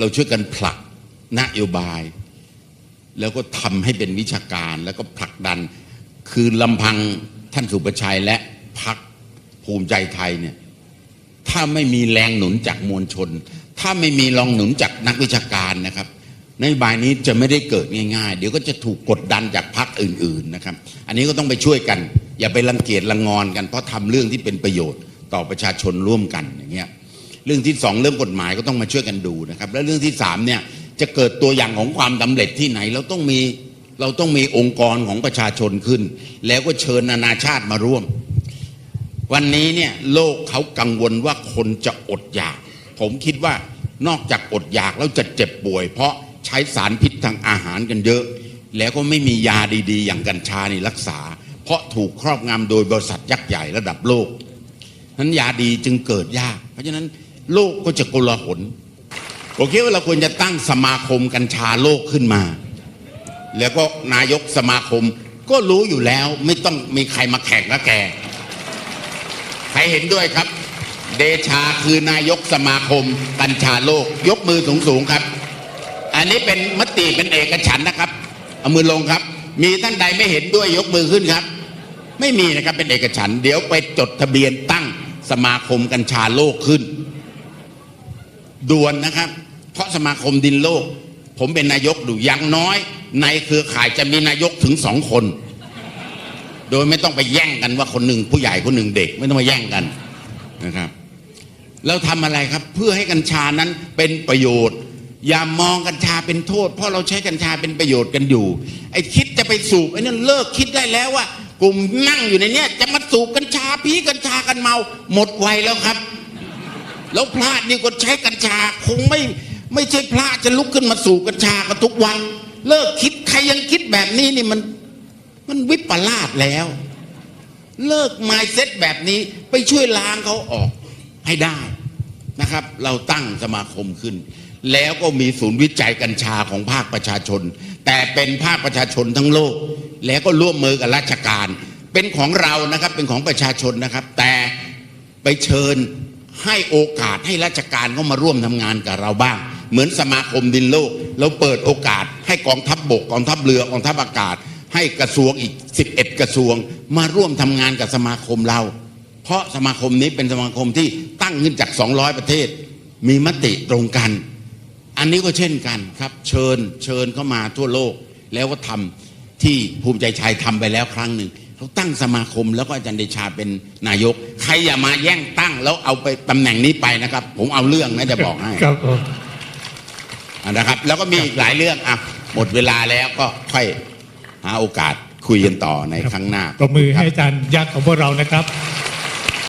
เราช่วยกันผลักนโยบาย แล้วก็ทำให้เป็นวิชาการแล้วก็ผลักดัน คือลำพังท่านสุประชัยและพักภูมิใจไทยเนี่ยถ้าไม่มีแรงหนุนจากมวลชน ถ้าไม่มีรองหนุนจากนักวิชาการนะครับนโยบายนี้จะไม่ได้เกิดง่ายๆ เดี๋ยวก็จะถูกกดดันจากพรรคอื่นๆนะครับ อันนี้ก็ต้องไปช่วยกัน อย่าไปรังเกียจรังงอนกัน เพราะทำเรื่องที่เป็นประโยชน์ต่อประชาชนร่วมกันอย่างเงี้ย เรื่องที่สองเรื่องกฎหมายก็ต้องมาช่วยกันดูนะครับ และเรื่องที่สามเนี่ยจะเกิดตัวอย่างของความสำเร็จที่ไหนเราต้องมีเราต้องมีองค์กรของประชาชนขึ้น แล้วก็เชิญนานาชาติมาร่วม วันนี้เนี่ยโลกเขากังวลว่าคนจะอดอยาก ผมคิดว่านอกจากอดอยากแล้วจะเจ็บป่วย เพราะใช้สารพิษทางอาหารกันเยอะ แล้วก็ไม่มียาดีๆ อย่างกัญชานี่รักษา เพราะถูกครอบงำโดยบริษัทยักษ์ใหญ่ระดับโลกนั้นยาดีจึงเกิดยาก เพราะฉะนั้น โลกก็จะโกลาหลผมคิดว่าเราควรจะตั้งสมาคมกัญชาโลกขึ้นมา แล้วก็นายกสมาคม ก็รู้อยู่แล้วไม่ต้องมีใครมาแข่งกับแกใครเห็นด้วยครับ เดชาคือนายกสมาคม กัญชาโลก ยกมือสูงสูงครับ อันนี้เป็นมติเป็นเอกฉันนะครับเอามือลงครับ มีท่านใดไม่เห็นด้วยยกมือขึ้นครับ ไม่มีนะครับเป็นเอกฉันเดี๋ยวไปจดทะเบียนตั้งสมาคมกัญชาโลกขึ้น ด่วนนะครับ เพราะสมาคมดินโลก ผมเป็นนายกดูอย่างน้อย ในเครือข่ายจะมีนายกถึงสองคน โดยไม่ต้องไปแย่งกันว่าคนหนึ่งผู้ใหญ่คนหนึ่งเด็กไม่ต้องมาแย่งกันนะครับเราทำอะไรครับเพื่อให้กัญชานั้นเป็นประโยชน์ อย่ามองกัญชาเป็นโทษ เพราะเราใช้กัญชาเป็นประโยชน์กันอยู่ ไอ้คิดจะไปสูบไอ้นั่นเลิกคิดได้แล้วว่ากลุ่มนั่งอยู่ในเนี้ยจะมาสูบกัญชาพีกัญชากันเมา หมดวัยแล้วครับ แล้วพระนี่ก็ใช้กัญชาคงไม่ไม่ใช่พระจะลุกขึ้นมาสูบกัญชากันทุกวัน เลิกคิดใครยังคิดแบบนี้นี่มันมันวิปลาสแล้ว เลิกไมเซ็ตแบบนี้ไปช่วยล้างเขาออกให้ได้นะครับ เราตั้งสมาคมขึ้น แล้วก็มีศูนย์วิจัยกัญชาของภาคประชาชน แต่เป็นภาคประชาชนทั้งโลก แล้วก็ร่วมมือกับราชการ เป็นของเรานะครับเป็นของประชาชนนะครับ แต่ไปเชิญ ให้โอกาสให้ราชการเข้ามาร่วมทำงานกับเราบ้าง เหมือนสมาคมดินโลก เราเปิดโอกาสให้กองทัพบบกกองทัพเรือกองทัพอากาศ ให้กระทรวงอีก 11 กระทรวง มาร่วมทำงานกับสมาคมเรา เพราะสมาคมนี้เป็นสมาคมที่ตั้งขึ้นจาก 200 ประเทศ มีมติตรงกัน อันนี้ก็เช่นกันครับเชิญเชิญเข้ามาทั่วโลกแล้วก็ทำที่ภูมิใจไทยทำไปแล้วครั้งหนึ่ง เขาตั้งสมาคมแล้วก็อาจารย์เดชาเป็นนายก ใครอย่ามาแย่งตั้งแล้วเอาไปตำแหน่งนี้ไปนะครับ ผมเอาเรื่องนะจะบอกให้ครับผมอะนะครับ แล้วก็มีอีกหลายเรื่องอะหมดเวลาแล้วก็ค่อยหาโอกาสคุยกันต่อในครั้งหน้าปรบมือให้อาจารย์ยักษ์ของพวกเรานะครับ